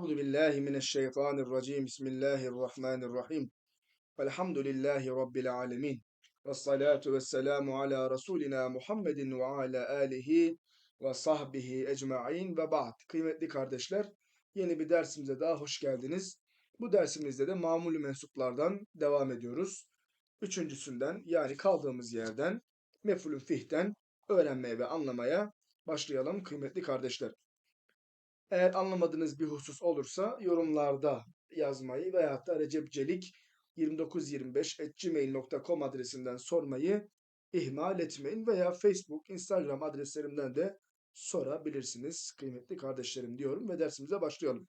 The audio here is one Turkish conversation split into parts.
Euzu billahi mineşşeytanirracim. Bismillahirrahmanirrahim. Velhamdülillahi rabbil alamin. Ves salatu vesselamu ala rasulina Muhammedin ve ala alihi ve sahbihi ecmaîn ve ba'd. Kıymetli kardeşler, yeni bir dersimize daha hoş geldiniz. Bu dersimizde de mamulü mensuplardan devam ediyoruz. Üçüncüsünden yani kaldığımız yerden mef'ulün fih'ten öğrenmeye ve anlamaya başlayalım kıymetli kardeşler. Eğer anlamadığınız bir husus olursa yorumlarda yazmayı veyahut da recepcelik 2925.gmail.com adresinden sormayı ihmal etmeyin veya Facebook, Instagram adreslerimden de sorabilirsiniz kıymetli kardeşlerim diyorum ve dersimize başlayalım.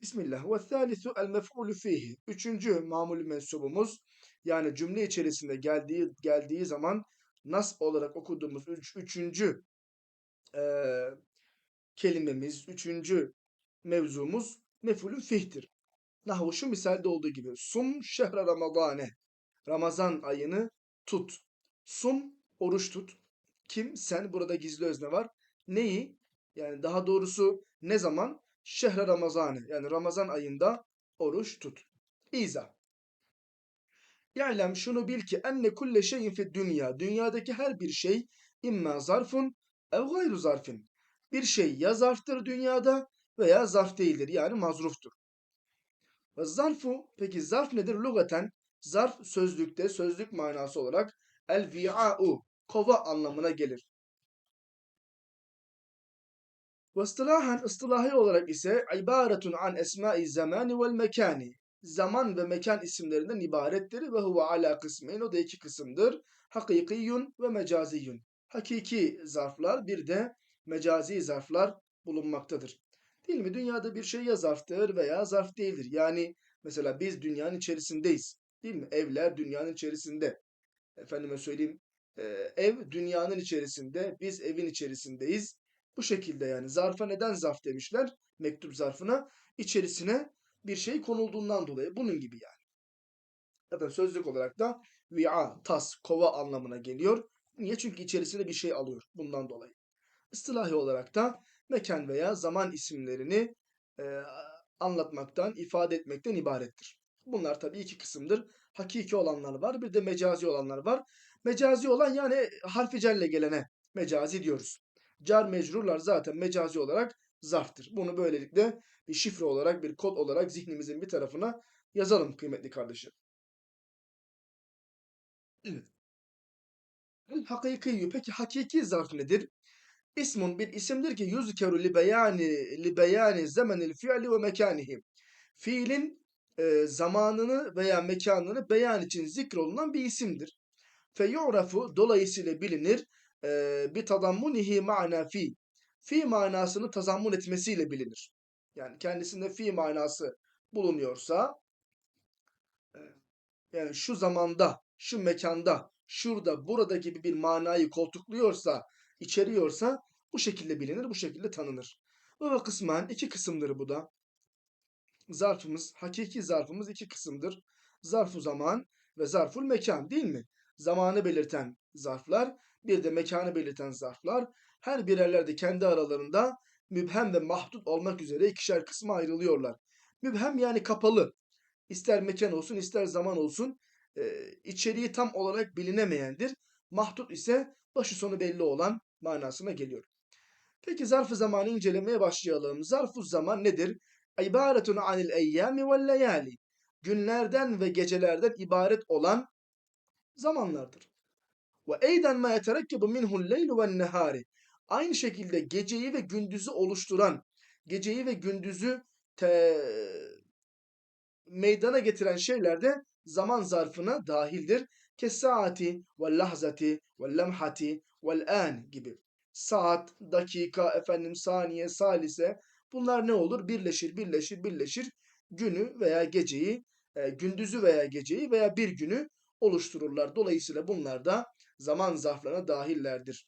Bismillah. Ve thalithu el mef'ulü fihi. Üçüncü mamulü mensubumuz yani cümle içerisinde geldiği geldiği zaman nas olarak okuduğumuz üç, üçüncü eee kelimemiz, üçüncü mevzumuz mefulün fihtir. Nahu şu misalde olduğu gibi. Sum şehre ramadane. Ramazan ayını tut. Sum oruç tut. Kim? Sen. Burada gizli özne var. Neyi? Yani daha doğrusu ne zaman? Şehre ramazane. Yani Ramazan ayında oruç tut. İza. Ya'lem şunu bil ki enne kulle şeyin fi dünya. Dünyadaki her bir şey imma zarfun ev gayru zarfin bir şey ya zarftır dünyada veya zarf değildir. Yani mazruftur. Ve zarfu peki zarf nedir? Lugaten zarf sözlükte sözlük manası olarak el vi'a'u kova anlamına gelir. Ve ıstılahan ıstılahi olarak ise ibaretun an esma'i zamani vel mekani zaman ve mekan isimlerinden ibarettir ve huve ala kısmeyn o da iki kısımdır. Hakikiyun ve mecaziyun. Hakiki zarflar bir de mecazi zarflar bulunmaktadır. Değil mi? Dünyada bir şey ya zarftır veya zarf değildir. Yani mesela biz dünyanın içerisindeyiz. Değil mi? Evler dünyanın içerisinde. Efendime söyleyeyim e, ev dünyanın içerisinde, biz evin içerisindeyiz. Bu şekilde yani zarfa neden zarf demişler? Mektup zarfına içerisine bir şey konulduğundan dolayı. Bunun gibi yani. Zaten sözlük olarak da vi'a, tas, kova anlamına geliyor. Niye? Çünkü içerisinde bir şey alıyor. Bundan dolayı. İstilahi olarak da mekan veya zaman isimlerini e, anlatmaktan, ifade etmekten ibarettir. Bunlar tabii iki kısımdır. Hakiki olanlar var, bir de mecazi olanlar var. Mecazi olan yani harfi celle gelene mecazi diyoruz. Car mecrurlar zaten mecazi olarak zarftır. Bunu böylelikle bir şifre olarak, bir kod olarak zihnimizin bir tarafına yazalım kıymetli kardeşim. Evet. Hakiki. Peki hakiki zarf nedir? İsmun bir isimdir ki yuzkeru li beyani li beyani zemenil fiili ve mekanihi. Fiilin e, zamanını veya mekanını beyan için zikrolunan bir isimdir. Fe yu'rafu dolayısıyla bilinir e, bi tadammunihi ma'na fi. Fi manasını tazammun etmesiyle bilinir. Yani kendisinde fi manası bulunuyorsa e, yani şu zamanda, şu mekanda, şurada, burada gibi bir manayı koltukluyorsa içeriyorsa bu şekilde bilinir, bu şekilde tanınır. Ve kısmen iki kısımdır bu da. Zarfımız, hakiki zarfımız iki kısımdır. Zarfu zaman ve zarful mekan değil mi? Zamanı belirten zarflar, bir de mekanı belirten zarflar. Her birerler de kendi aralarında mübhem ve mahdut olmak üzere ikişer kısma ayrılıyorlar. Mübhem yani kapalı. İster mekan olsun ister zaman olsun e, içeriği tam olarak bilinemeyendir. Mahdut ise başı sonu belli olan manasına geliyor. Peki zarf-ı zamanı incelemeye başlayalım. Zarf-ı zaman nedir? İbaretun anil eyyami vel leyali. Günlerden ve gecelerden ibaret olan zamanlardır. Ve eyden ma yeterekkebu minhu'l leylu ven nehari. Aynı şekilde geceyi ve gündüzü oluşturan, geceyi ve gündüzü te, meydana getiren şeyler de zaman zarfına dahildir. Kesaati ve lahzati ve lemhati vel an gibi. Saat, dakika, efendim saniye, salise bunlar ne olur? Birleşir, birleşir, birleşir. Günü veya geceyi, e, gündüzü veya geceyi veya bir günü oluştururlar. Dolayısıyla bunlar da zaman zarflarına dahillerdir.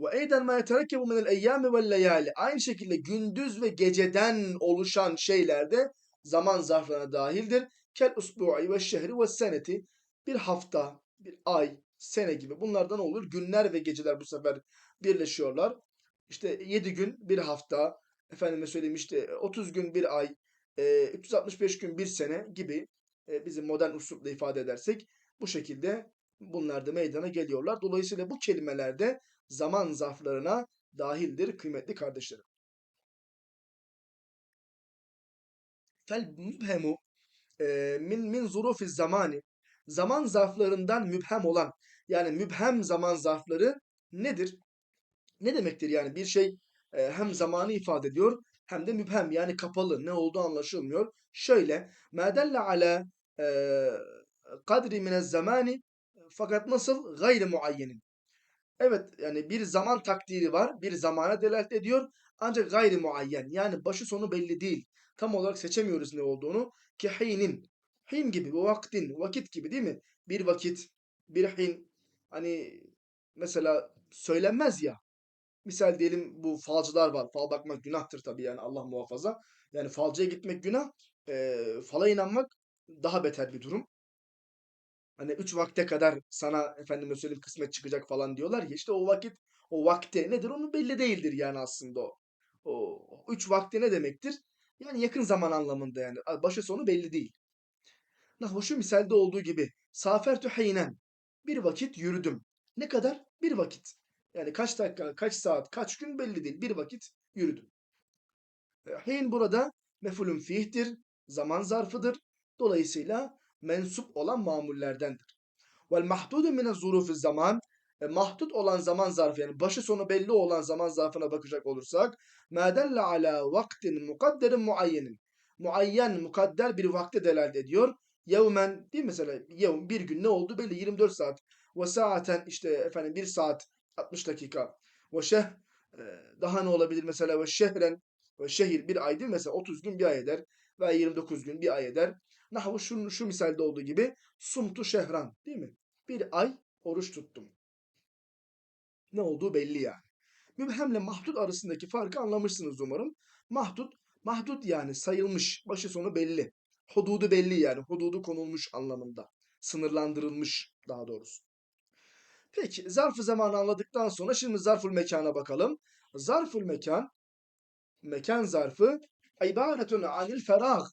Ve eyden ma yeterekkebu minel eyyami vel leyali. Aynı şekilde gündüz ve geceden oluşan şeyler de zaman zarflarına dahildir. Kel usbu'i ve şehri ve seneti. Bir hafta, bir ay, sene gibi bunlardan olur. Günler ve geceler bu sefer birleşiyorlar. İşte 7 gün bir hafta, efendime söyleyeyim işte 30 gün bir ay, e, 365 gün bir sene gibi e, bizim modern üslupla ifade edersek bu şekilde bunlar da meydana geliyorlar. Dolayısıyla bu kelimelerde zaman zarflarına dahildir kıymetli kardeşlerim. Fel mübhemu e, min min zurufi zamani zaman zarflarından mübhem olan yani mübhem zaman zarfları nedir? Ne demektir yani bir şey e, hem zamanı ifade ediyor hem de mübhem yani kapalı ne olduğu anlaşılmıyor. Şöyle medelle ala e, kadri minez zamani fakat nasıl gayri muayyenin. Evet yani bir zaman takdiri var bir zamana delalet ediyor ancak gayri muayyen yani başı sonu belli değil. Tam olarak seçemiyoruz ne olduğunu ki hinin hin gibi vaktin vakit gibi değil mi? Bir vakit bir hin hani mesela söylenmez ya Misal diyelim bu falcılar var. Fal bakmak günahtır tabii yani Allah muhafaza. Yani falcıya gitmek günah. E, fala inanmak daha beter bir durum. Hani üç vakte kadar sana efendime söyleyeyim kısmet çıkacak falan diyorlar ya işte o vakit o vakte nedir onun belli değildir yani aslında o. O üç vakte ne demektir? Yani yakın zaman anlamında yani. Başı sonu belli değil. Nahvu şu misalde olduğu gibi. Safertü heynen. Bir vakit yürüdüm. Ne kadar? Bir vakit. Yani kaç dakika, kaç saat, kaç gün belli değil. Bir vakit yürüdüm. E, hin burada mefulün fihtir, zaman zarfıdır. Dolayısıyla mensup olan mamullerdendir. Vel mahdudu mine zurufi zaman e, mahdut olan zaman zarfı yani başı sonu belli olan zaman zarfına bakacak olursak medelle ala vaktin mukadderin muayyenin muayyen mukadder bir vakte delalet ediyor. Yevmen değil mesela yevm bir gün ne oldu belli 24 saat ve saaten işte efendim bir saat 60 dakika. Ve şeh e, daha ne olabilir mesela ve şehren ve şehir bir ay değil mesela 30 gün bir ay eder veya 29 gün bir ay eder. Nahvu şu, şu misalde olduğu gibi sumtu şehran değil mi? Bir ay oruç tuttum. Ne olduğu belli yani. Mübhemle mahdut arasındaki farkı anlamışsınız umarım. Mahdut, mahdut yani sayılmış, başı sonu belli. Hududu belli yani, hududu konulmuş anlamında. Sınırlandırılmış daha doğrusu. Peki zarf-ı zamanı anladıktan sonra şimdi zarful mekana bakalım. Zarful mekan, mekan zarfı ibaretun anil ferah.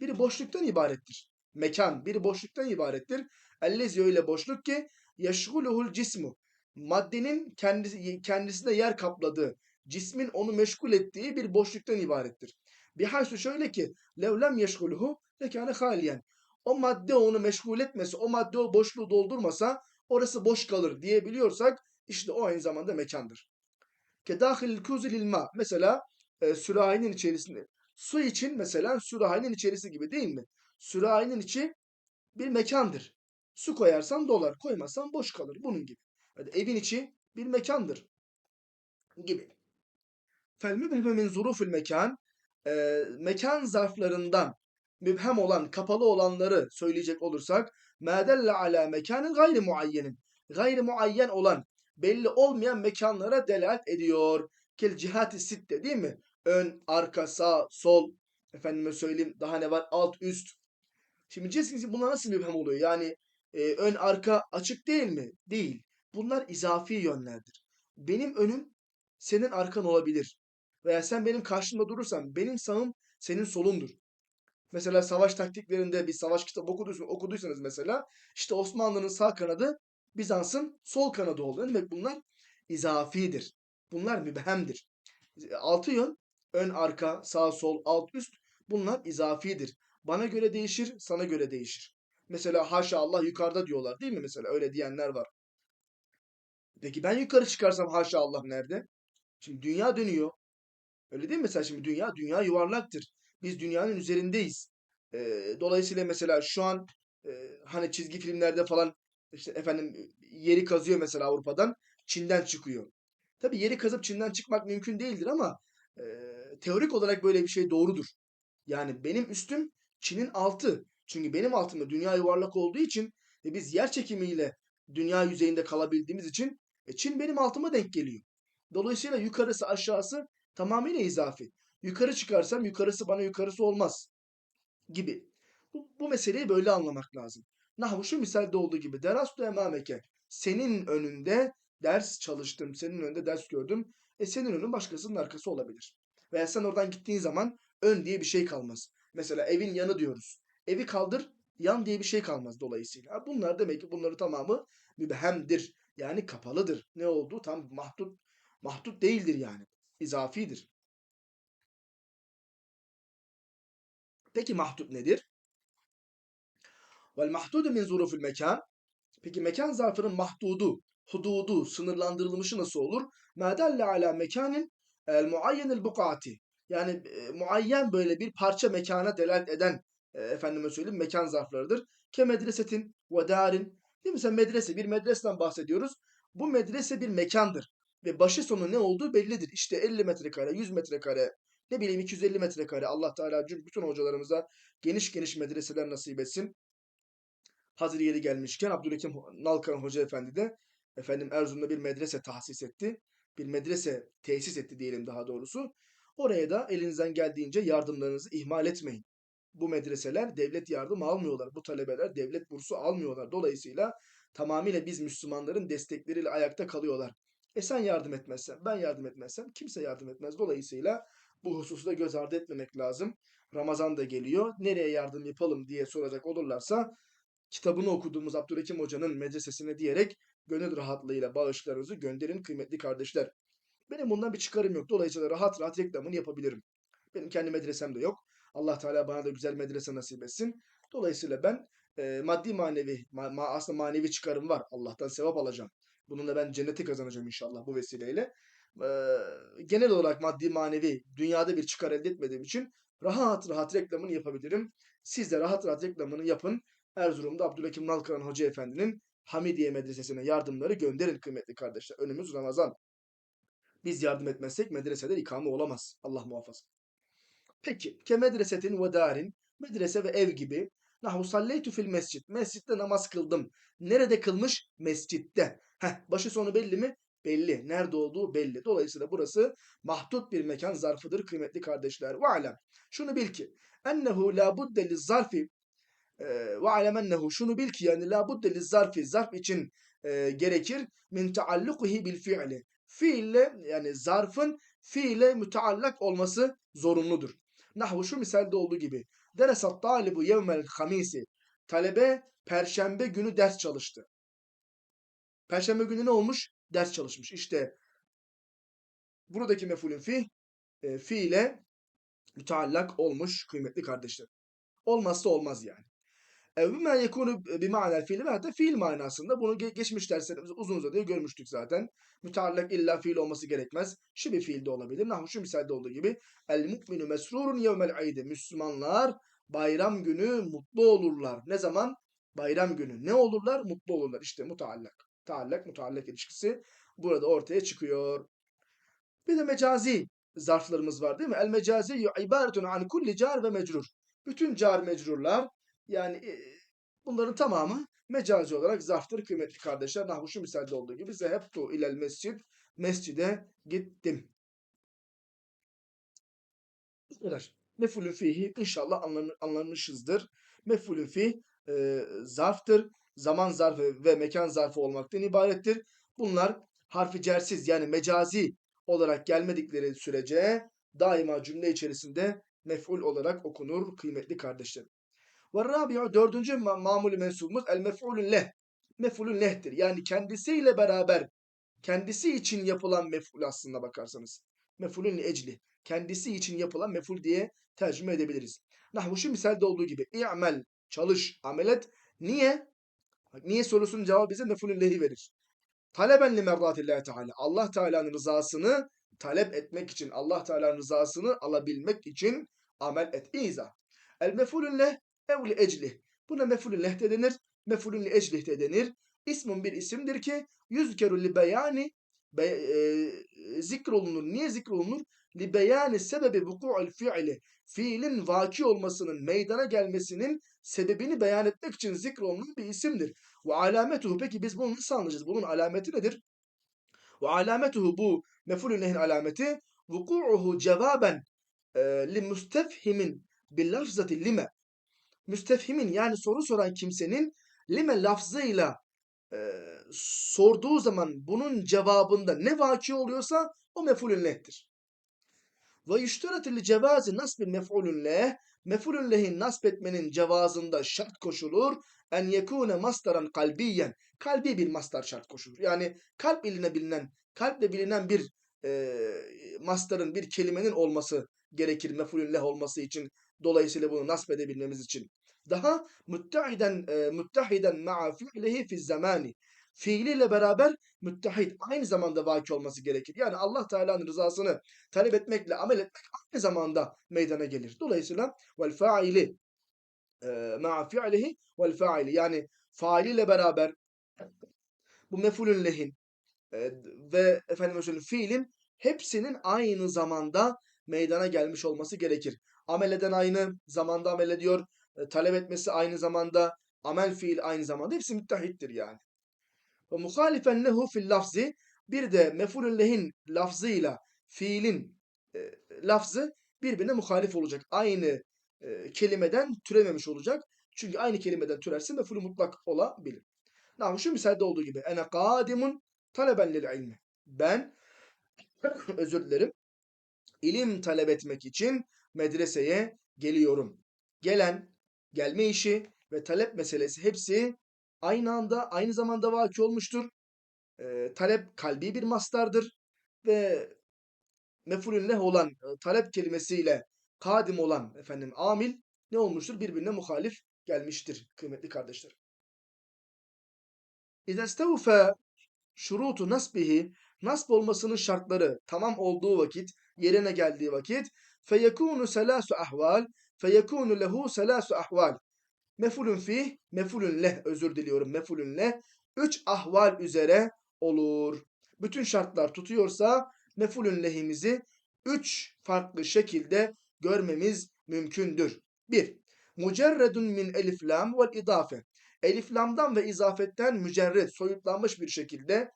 Bir boşluktan ibarettir. Mekan bir boşluktan ibarettir. Ellezi öyle boşluk ki yeşguluhul cismu. Maddenin kendisi, kendisinde yer kapladığı, cismin onu meşgul ettiği bir boşluktan ibarettir. Bihaysu şöyle ki levlem yeşguluhu lekâne haliyen. O madde onu meşgul etmese, o madde o boşluğu doldurmasa orası boş kalır diyebiliyorsak işte o aynı zamanda mekandır. Kedahil kuzilil ma. Mesela e, sürahinin içerisinde. Su için mesela sürahinin içerisi gibi değil mi? Sürahinin içi bir mekandır. Su koyarsan dolar, koymazsan boş kalır. Bunun gibi. Yani evin içi bir mekandır. Gibi. Fel mübheme min zurufil mekan. E, mekan zarflarından mübhem olan, kapalı olanları söyleyecek olursak Mâdelle alâ mekânin gayri muayyenin. Gayri muayyen olan, belli olmayan mekanlara delalet ediyor. Kel cihati sitte değil mi? Ön, arka, sağ, sol. Efendime söyleyeyim daha ne var? Alt, üst. Şimdi diyeceksiniz bunlar nasıl mübhem oluyor? Yani e, ön, arka açık değil mi? Değil. Bunlar izafi yönlerdir. Benim önüm senin arkan olabilir. Veya sen benim karşımda durursan benim sağım senin solundur. Mesela savaş taktiklerinde bir savaş kitabı okuduysanız, okuduysanız mesela işte Osmanlı'nın sağ kanadı Bizans'ın sol kanadı oldu. Ne demek bunlar? İzafidir. Bunlar mübhemdir. Altı yön ön arka sağ sol alt üst bunlar izafidir. Bana göre değişir sana göre değişir. Mesela haşa Allah yukarıda diyorlar değil mi mesela öyle diyenler var. Peki ben yukarı çıkarsam haşa Allah nerede? Şimdi dünya dönüyor. Öyle değil mi? Mesela şimdi dünya, dünya yuvarlaktır. Biz dünyanın üzerindeyiz. E, dolayısıyla mesela şu an e, hani çizgi filmlerde falan işte efendim yeri kazıyor mesela Avrupa'dan Çin'den çıkıyor. Tabii yeri kazıp Çin'den çıkmak mümkün değildir ama e, teorik olarak böyle bir şey doğrudur. Yani benim üstüm Çin'in altı. Çünkü benim altımda dünya yuvarlak olduğu için ve biz yer çekimiyle dünya yüzeyinde kalabildiğimiz için e, Çin benim altıma denk geliyor. Dolayısıyla yukarısı aşağısı tamamıyla izafi. Yukarı çıkarsam yukarısı bana yukarısı olmaz gibi. Bu, bu meseleyi böyle anlamak lazım. Nahvu şu misalde olduğu gibi derastu emameke. Senin önünde ders çalıştım. Senin önünde ders gördüm. E senin önün başkasının arkası olabilir. Veya sen oradan gittiğin zaman ön diye bir şey kalmaz. Mesela evin yanı diyoruz. Evi kaldır, yan diye bir şey kalmaz dolayısıyla. Bunlar demek ki bunların tamamı mübhemdir. Yani kapalıdır. Ne olduğu tam mahdut mahdut değildir yani. İzafidir. Peki mahdut nedir? Vel mahdudu min zurufil mekan. Peki mekan zarfının mahdudu, hududu, sınırlandırılmışı nasıl olur? Mâdelle ala mekanin el muayyenil bukati. Yani e, muayyen böyle bir parça mekana delalet eden e, efendime söyleyeyim mekan zarflarıdır. Ke medresetin ve darin. Değil mi? Mesela medrese, bir medreseden bahsediyoruz. Bu medrese bir mekandır. Ve başı sonu ne olduğu bellidir. İşte 50 metrekare, 100 metrekare, ne bileyim 250 metrekare. Allah Teala bütün hocalarımıza geniş geniş medreseler nasip etsin hazır yeri gelmişken Abdülhakim Nalkan Hoca Efendi de efendim Erzurum'da bir medrese tahsis etti. Bir medrese tesis etti diyelim daha doğrusu. Oraya da elinizden geldiğince yardımlarınızı ihmal etmeyin. Bu medreseler devlet yardım almıyorlar. Bu talebeler devlet bursu almıyorlar. Dolayısıyla tamamıyla biz Müslümanların destekleriyle ayakta kalıyorlar. E sen yardım etmezsen, ben yardım etmezsem kimse yardım etmez. Dolayısıyla bu hususu da göz ardı etmemek lazım. Ramazan da geliyor. Nereye yardım yapalım diye soracak olurlarsa kitabını okuduğumuz Abdülhakim Hoca'nın medresesine diyerek gönül rahatlığıyla bağışlarınızı gönderin kıymetli kardeşler. Benim bundan bir çıkarım yok. Dolayısıyla rahat rahat reklamını yapabilirim. Benim kendi medresem de yok. Allah Teala bana da güzel medrese nasip etsin. Dolayısıyla ben e, maddi manevi, ma, ma, aslında manevi çıkarım var. Allah'tan sevap alacağım. Bununla ben cenneti kazanacağım inşallah bu vesileyle. Genel olarak maddi manevi dünyada bir çıkar elde etmediğim için rahat rahat reklamını yapabilirim. Siz de rahat rahat reklamını yapın. Erzurum'da Abdülhakim Nalkıran Hoca Efendi'nin Hamidiye Medresesi'ne yardımları gönderin kıymetli kardeşler. Önümüz Ramazan. Biz yardım etmezsek medreseler ikame olamaz. Allah muhafaza. Peki. Ke medresetin ve darin. Medrese ve ev gibi. Nahu salleytu fil mescid. Mescitte namaz kıldım. Nerede kılmış? Mescitte. Heh, başı sonu belli mi? Belli. Nerede olduğu belli. Dolayısıyla burası mahdut bir mekan zarfıdır kıymetli kardeşler. Ve alem. Şunu bil ki. Ennehu la budde li zarfi ve alemennehu şunu bil ki yani la budde zarfi zarf için e, gerekir min taallukihi bil fiili fiille yani zarfın fiile müteallak olması zorunludur. Nahvu şu misalde olduğu gibi deresat talibu yevmel hamisi talebe perşembe günü ders çalıştı. Perşembe günü ne olmuş? Ders çalışmış. İşte buradaki mefulün fi e, fiile müteallak olmuş kıymetli kardeşler. Olmazsa olmaz yani. Bima yekunu bima'nel fiil ve hatta fiil manasında bunu geçmiş derslerimizde uzun uzadıya görmüştük zaten. Müteallak illa fiil olması gerekmez. Şu bir fiil de olabilir. Nahu şu misalde olduğu gibi el mu'minu mesrurun yevmel aydi. Müslümanlar bayram günü mutlu olurlar. Ne zaman? Bayram günü. Ne olurlar? Mutlu olurlar. İşte mutallak. Taallak, mutallak ilişkisi burada ortaya çıkıyor. Bir de mecazi zarflarımız var değil mi? El mecazi ibaretun an kulli car ve mecrur. Bütün car mecrurlar yani e, bunların tamamı mecazi olarak zarftır kıymetli kardeşler. Nahu şu misalde olduğu gibi zehebtu ilel mescid. Mescide gittim. Bu kadar. Mefulün fihi inşallah anlamışızdır. Mefulün fih e, zarftır. Zaman zarfı ve mekan zarfı olmaktan ibarettir. Bunlar harfi cersiz yani mecazi olarak gelmedikleri sürece daima cümle içerisinde mef'ul olarak okunur kıymetli kardeşlerim. Ve rabi'u dördüncü ma mamulü mensubumuz el mef'ulün leh. Mef'ulün lehtir. Yani kendisiyle beraber kendisi için yapılan mef'ul aslında bakarsanız. Mef'ulün ecli. Kendisi için yapılan mef'ul diye tercüme edebiliriz. Nahvu misalde olduğu gibi. İ'mel. Çalış. Amelet. Niye? Bak, niye sorusunun cevabı bize mef'ulün lehi verir. Taleben li merdatillahi teala. Allah Teala'nın rızasını talep etmek için, Allah Teala'nın rızasını alabilmek için amel et. İza. El mef'ulün leh Evli eclih. Buna mefulün lehte denir. Mefulün li eclih de denir. İsmun bir isimdir ki yüzkerü li beyani be, e, zikrolunur. Niye zikrolunur? Li beyani sebebi vuku'ul fiili. Fiilin vaki olmasının, meydana gelmesinin sebebini beyan etmek için zikrolunan bir isimdir. Ve alametuhu peki biz bunu nasıl anlayacağız? Bunun alameti nedir? Ve alametuhu bu mefulün lehin alameti vuku'uhu cevaben e, li müstefhimin bil lafzati lime müstefhimin yani soru soran kimsenin lime lafzıyla e, sorduğu zaman bunun cevabında ne vaki oluyorsa o mefulün lehtir. Ve yüşteretil cevazi nasbi mef'ulün leh. Mef'ulün lehin nasb etmenin cevazında şart koşulur. En yekune masdaran kalbiyen. Kalbi bir mastar şart koşulur. Yani kalp iline bilinen, kalple bilinen bir e, mastarın, bir kelimenin olması gerekir mef'ulün leh olması için. Dolayısıyla bunu nasb edebilmemiz için. Daha müttehiden e, müttehiden ma'a fi'lihi fi zamani. Fiiliyle beraber müttehid aynı zamanda vaki olması gerekir. Yani Allah Teala'nın rızasını talep etmekle amel etmek aynı zamanda meydana gelir. Dolayısıyla vel faili e, ma'a fi'lihi vel faili yani failiyle beraber bu mefulün lehin e, ve efendim söyleyeyim fiilin hepsinin aynı zamanda meydana gelmiş olması gerekir. Amel eden aynı zamanda amel ediyor. E, talep etmesi aynı zamanda. Amel fiil aynı zamanda. Hepsi müttehittir yani. Ve muhalifen lehu fil lafzi bir de mefulün lehin lafzıyla fiilin e, lafzı birbirine muhalif olacak. Aynı e, kelimeden türememiş olacak. Çünkü aynı kelimeden türerse mefulü mutlak olabilir. Nah, şu misalde olduğu gibi. Ene kadimun taleben lil ilmi. Ben özür dilerim. İlim talep etmek için medreseye geliyorum. Gelen, gelme işi ve talep meselesi hepsi aynı anda, aynı zamanda vaki olmuştur. E, talep kalbi bir mastardır ve mefulün leh olan e, talep kelimesiyle kadim olan efendim amil ne olmuştur? Birbirine muhalif gelmiştir kıymetli kardeşler. İzâ istevfâ şurutu nasbihi nasb olmasının şartları tamam olduğu vakit, yerine geldiği vakit feyekûnu selâsu ahval feyekûnu lehu selâsu ahval mefulün fih, mefulün leh özür diliyorum mefulün leh üç ahval üzere olur. Bütün şartlar tutuyorsa mefulün lehimizi üç farklı şekilde görmemiz mümkündür. 1. Mucerredun min elif lam vel idafe. Elif lamdan ve izafetten mücerred, soyutlanmış bir şekilde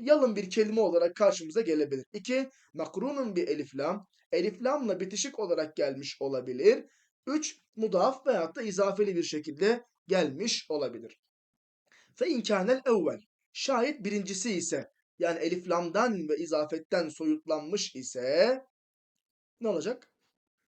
yalın bir kelime olarak karşımıza gelebilir. 2. Makrunun bir elif lam. Elif lamla bitişik olarak gelmiş olabilir. 3. Mudaf veyahut da izafeli bir şekilde gelmiş olabilir. Fe inkânel evvel. Şayet birincisi ise yani elif lamdan ve izafetten soyutlanmış ise ne olacak?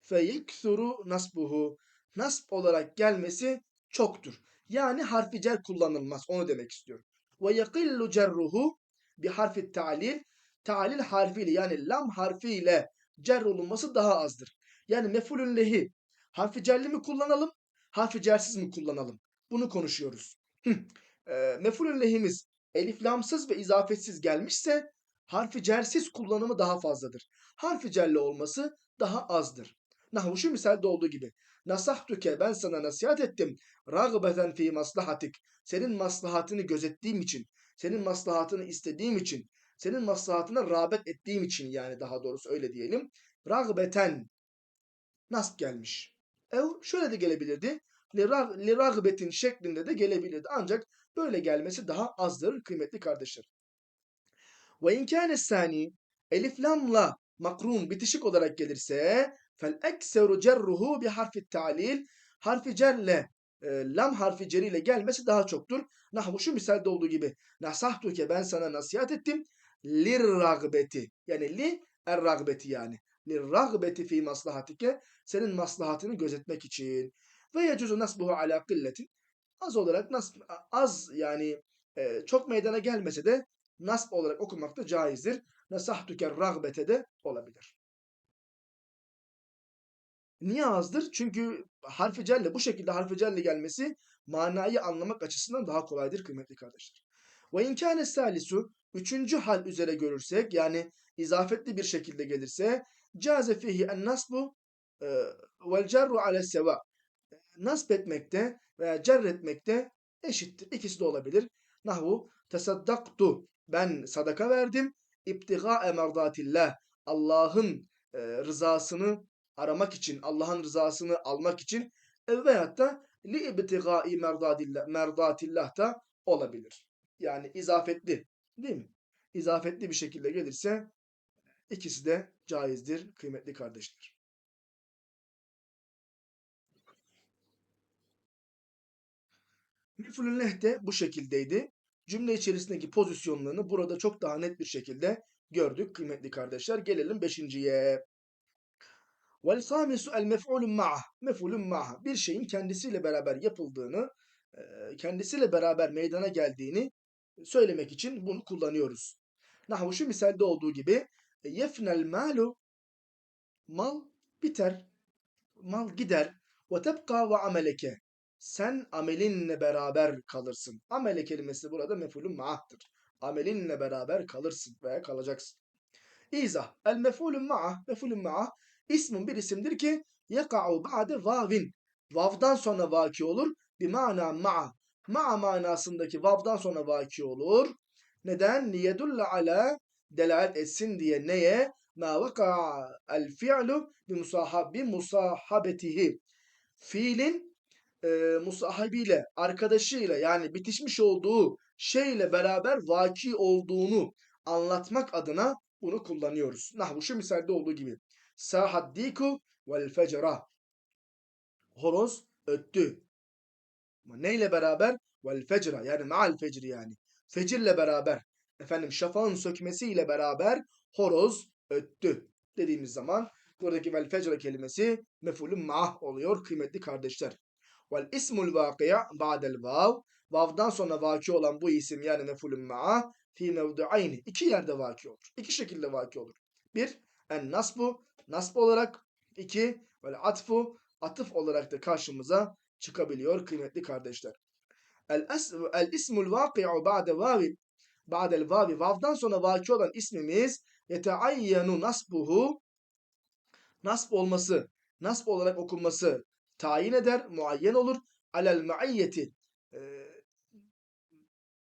Fe yeksuru nasbuhu. Nasb olarak gelmesi çoktur. Yani harfi cer kullanılmaz. Onu demek istiyorum. Ve yakillu cerruhu bir harfi ta'lil. Ta'lil harfiyle yani lam harfiyle cer olunması daha azdır. Yani mefulün lehi harfi cerli mi kullanalım? Harfi cersiz mi kullanalım? Bunu konuşuyoruz. e, mefulün lehimiz elif lamsız ve izafetsiz gelmişse harfi cersiz kullanımı daha fazladır. Harfi cerli olması daha azdır. Nahu şu misalde olduğu gibi. Nasahtuke ben sana nasihat ettim. Ragbeten fi maslahatik. Senin maslahatını gözettiğim için, senin maslahatını istediğim için, senin maslahatına rağbet ettiğim için yani daha doğrusu öyle diyelim. Ragbeten nasb gelmiş. Ev şöyle de gelebilirdi. Li ragbetin şeklinde de gelebilirdi. Ancak böyle gelmesi daha azdır kıymetli kardeşler. Ve inkâne sani elif lamla makrun bitişik olarak gelirse fel ekseru cerruhu bi harfi ta'lil harfi cerle e, lam harfi ceriyle gelmesi daha çoktur. Nahvu şu misalde olduğu gibi nasahtuke ben sana nasihat ettim lir ragbeti yani li er ragbeti yani lir ragbeti fi maslahatike senin maslahatını gözetmek için ve yecuzu nasbuhu ala killetin az olarak nas az yani e, çok meydana gelmese de nasb olarak okumak da caizdir. Nasahtuke ragbete de olabilir. Niye azdır? Çünkü harfi celle bu şekilde harfi celle gelmesi manayı anlamak açısından daha kolaydır kıymetli kardeşler. Ve inkâne salisu üçüncü hal üzere görürsek yani izafetli bir şekilde gelirse caze fihi en nasbu e, vel cerru ale seva nasb etmekte veya cer etmekte eşittir. İkisi de olabilir. Nahu tesaddaktu ben sadaka verdim. İptiga merdatillah Allah'ın e, rızasını aramak için, Allah'ın rızasını almak için veyahut da li ibtigai merdatillah, da olabilir. Yani izafetli değil mi? İzafetli bir şekilde gelirse ikisi de caizdir kıymetli kardeşler. Mef'ulün leh de bu şekildeydi. Cümle içerisindeki pozisyonlarını burada çok daha net bir şekilde gördük kıymetli kardeşler. Gelelim beşinciye. Vel hamisu el mef'ulun ma'ah. Mef'ulun ma'ah. Bir şeyin kendisiyle beraber yapıldığını, e, kendisiyle beraber meydana geldiğini söylemek için bunu kullanıyoruz. Nahu şu misalde olduğu gibi yefnel malu mal biter, mal gider ve tebka ve ameleke sen amelinle beraber kalırsın. Amele kelimesi burada mef'ulun ma'ahtır. Amelinle beraber kalırsın veya kalacaksın. İzah. El mef'ulun ma'ah. Mef'ulun ma'ah ismin bir isimdir ki yaka'u ba'de vavin. Vav'dan sonra vaki olur. Bir mana ma'a. Ma'a manasındaki vav'dan sonra vaki olur. Neden? Liyedulle ala delalet etsin diye neye? Ma vaka'a el fi'lu bi musahabetihi. Fiilin e, musahibiyle, arkadaşıyla yani bitişmiş olduğu şeyle beraber vaki olduğunu anlatmak adına bunu kullanıyoruz. Nahvu şu misalde olduğu gibi. Sahaddiku vel fecra. Horoz öttü. Neyle beraber? Vel fecra yani ma'al fecri yani. Fecirle beraber. Efendim şafağın sökmesiyle beraber horoz öttü. Dediğimiz zaman buradaki vel fecra kelimesi mefulun ma'ah oluyor kıymetli kardeşler. Vel ismul vakiya ba'del vav. Vav'dan sonra vaki olan bu isim yani mefulun ma'a fi mevdu'ayni. iki yerde vaki olur. İki şekilde vaki olur. Bir, en nasbu, nasb olarak. iki, vel atfu, atıf olarak da karşımıza çıkabiliyor kıymetli kardeşler. El, el ismul vaki'u ba'de vavi ba'del vavi vav'dan sonra vaki olan ismimiz yeteayyenu nasbuhu nasb olması, nasb olarak okunması tayin eder, muayyen olur. Alel maiyyeti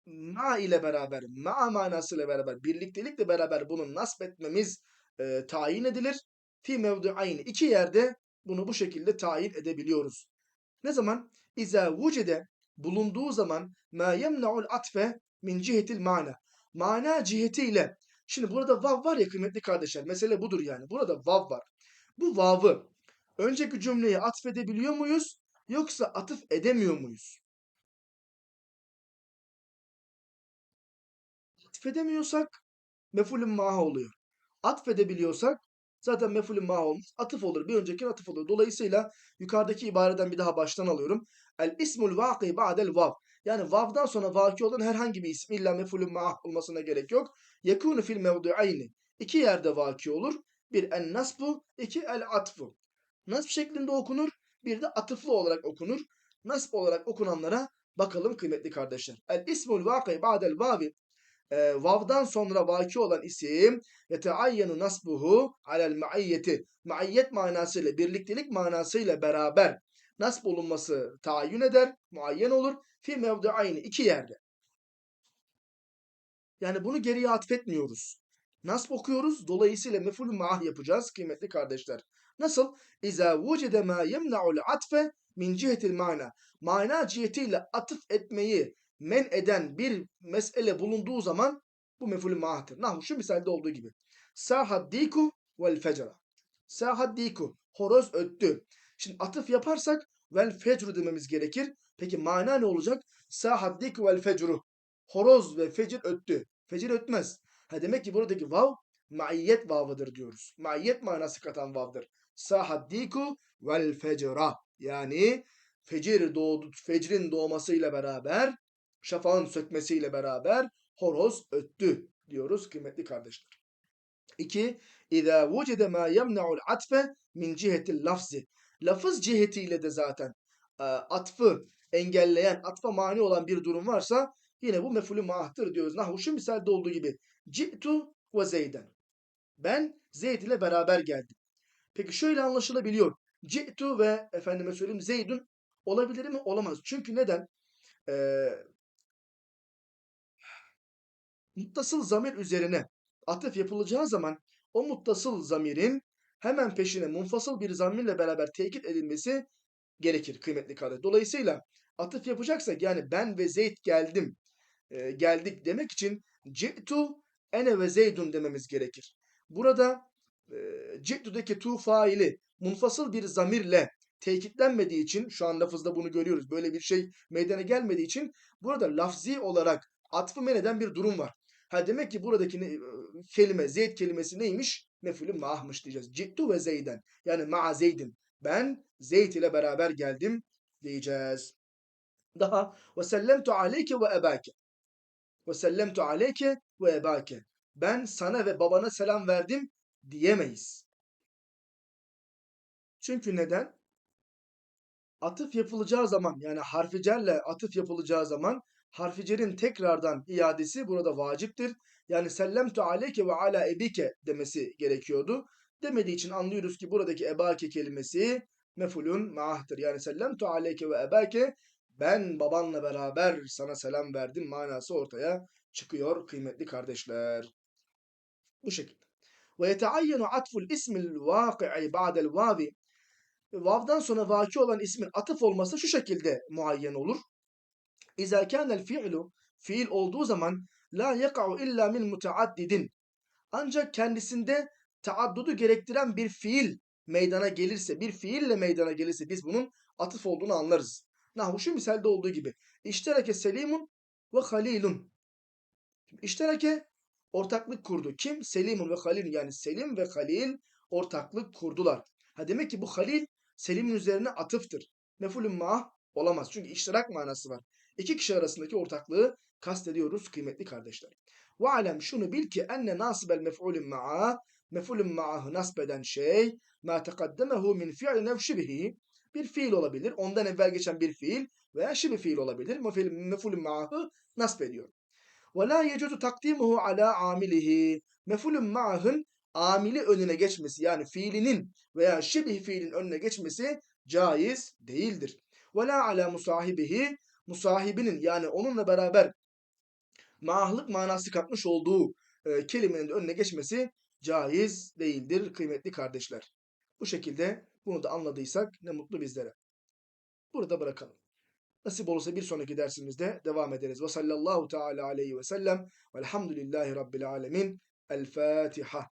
ma ile beraber, ma manasıyla beraber, birliktelikle beraber bunu nasp etmemiz e, tayin edilir. Fi mevdu'ayni. iki yerde bunu bu şekilde tayin edebiliyoruz. Ne zaman? İza vucide bulunduğu zaman ma yemna'ul atfe min cihetil mana. Mana cihetiyle. Şimdi burada vav var ya kıymetli kardeşler. Mesele budur yani. Burada vav var. Bu vav'ı önceki cümleye atfedebiliyor muyuz? Yoksa atıf edemiyor muyuz? Atfedemiyorsak mefulün maha oluyor. Atfedebiliyorsak zaten mefulün maha olmuş. Atıf olur. Bir önceki atıf olur. Dolayısıyla yukarıdaki ibareden bir daha baştan alıyorum. El ismul vaki ba'del vav. Yani vav'dan sonra vaki olan herhangi bir isim illa mefulün maah olmasına gerek yok. Yekûnü fil mevdu'ayni. İki yerde vaki olur. Bir en nasbu, iki el atfu. Nasb şeklinde okunur. Bir de atıflı olarak okunur. Nasb olarak okunanlara bakalım kıymetli kardeşler. El ismul vaki ba'del vavi e, vav'dan sonra vaki olan isim yeteayyenu nasbuhu alel maiyyeti maiyet manasıyla birliktelik manasıyla beraber nasb olunması tayin eder, muayyen olur. Fi mevduayni iki yerde. Yani bunu geriye atfetmiyoruz. Nasb okuyoruz. Dolayısıyla mef'ul ma'ah yapacağız kıymetli kardeşler. Nasıl? İza vucide ma yemna'ul atfe min cihetil mana. Mana cihetiyle atıf etmeyi men eden bir mesele bulunduğu zaman bu mefulü mahtır. Nahu şu misalde olduğu gibi. Sahaddiku vel fecra. Sahaddiku. Horoz öttü. Şimdi atıf yaparsak vel fecru dememiz gerekir. Peki mana ne olacak? Sahaddiku vel fecru. Horoz ve fecir öttü. Fecir ötmez. Ha demek ki buradaki vav maiyet vavıdır diyoruz. Maiyet manası katan vavdır. Sahaddiku vel fecra. Yani fecir doğdu, fecrin doğmasıyla beraber şafağın sökmesiyle beraber horoz öttü diyoruz kıymetli kardeşler. 2. İza vucide ma yemna'ul atfe min cihetil lafzi. Lafız cihetiyle de zaten e, atfı engelleyen, atfa mani olan bir durum varsa yine bu mefulü maahtır diyoruz. Nahu şu misalde olduğu gibi. Ci'tu ve zeyden. Ben Zeyd ile beraber geldim. Peki şöyle anlaşılabiliyor. Ci'tu ve efendime söyleyeyim Zeydun olabilir mi? Olamaz. Çünkü neden? Ee, muttasıl zamir üzerine atıf yapılacağı zaman o muttasıl zamirin hemen peşine munfasıl bir zamirle beraber tekit edilmesi gerekir kıymetli kardeş. Dolayısıyla atıf yapacaksak yani ben ve Zeyd geldim, e, geldik demek için ci'tu ene ve zeydun dememiz gerekir. Burada e, ci'tu'daki tu faili munfasıl bir zamirle tekitlenmediği için şu an lafızda bunu görüyoruz. Böyle bir şey meydana gelmediği için burada lafzi olarak atfı men bir durum var. Ha demek ki buradaki ne- kelime Zeyd kelimesi neymiş? Mef'ulün ma'ahmış diyeceğiz. Cittu ve Zeyden. Yani ma'a Zeydin. Ben Zeyd ile beraber geldim diyeceğiz. Daha ve sellemtu aleyke ve ebake. Ve sellemtu aleyke ve ebake. Ben sana ve babana selam verdim diyemeyiz. Çünkü neden? Atıf yapılacağı zaman yani harfi cerle atıf yapılacağı zaman harfi cerin tekrardan iadesi burada vaciptir. Yani sellemtu aleyke ve ala ebike demesi gerekiyordu. Demediği için anlıyoruz ki buradaki ebake kelimesi mefulun ma'ahtır. Yani sellemtu aleyke ve ebake ben babanla beraber sana selam verdim manası ortaya çıkıyor kıymetli kardeşler. Bu şekilde. Ve yeteayyenu atful ismil vaki'i ba'del vavi Vav'dan sonra vaki olan ismin atıf olması şu şekilde muayyen olur. İzâ kânel fi'lu fiil olduğu zaman la yaka'u illa min mutaaddidin. Ancak kendisinde taaddudu gerektiren bir fiil meydana gelirse, bir fiille meydana gelirse biz bunun atıf olduğunu anlarız. Nahu şu misalde olduğu gibi. İştereke selimun ve halilun. İştereke ortaklık kurdu. Kim? Selimun ve halilun yani Selim ve Halil ortaklık kurdular. Ha demek ki bu Halil Selim'in üzerine atıftır. Mefulün ma'ah olamaz. Çünkü iştirak manası var. İki kişi arasındaki ortaklığı kastediyoruz kıymetli kardeşler. Ve alem şunu bil ki enne nasibel mef'ulün ma'a mef'ulün ma'ahı nasbeden şey ma tekaddemehu min fi'li nevşibihi bir fiil olabilir. Ondan evvel geçen bir fiil veya şibi fiil olabilir. Mef'ul- Mef'ulün ma'ahı nasb ediyor. Ve la yecuzu takdimuhu ala amilihi. Mef'ulün ma'ahın amili önüne geçmesi yani fiilinin veya şibih fiilin önüne geçmesi caiz değildir. Ve la ala musahibihi musahibinin yani onunla beraber maahlık manası katmış olduğu e, kelimenin önüne geçmesi caiz değildir kıymetli kardeşler. Bu şekilde bunu da anladıysak ne mutlu bizlere. Burada bırakalım. Nasip olursa bir sonraki dersimizde devam ederiz. Ve sallallahu teala aleyhi ve sellem velhamdülillahi rabbil alemin. El Fatiha.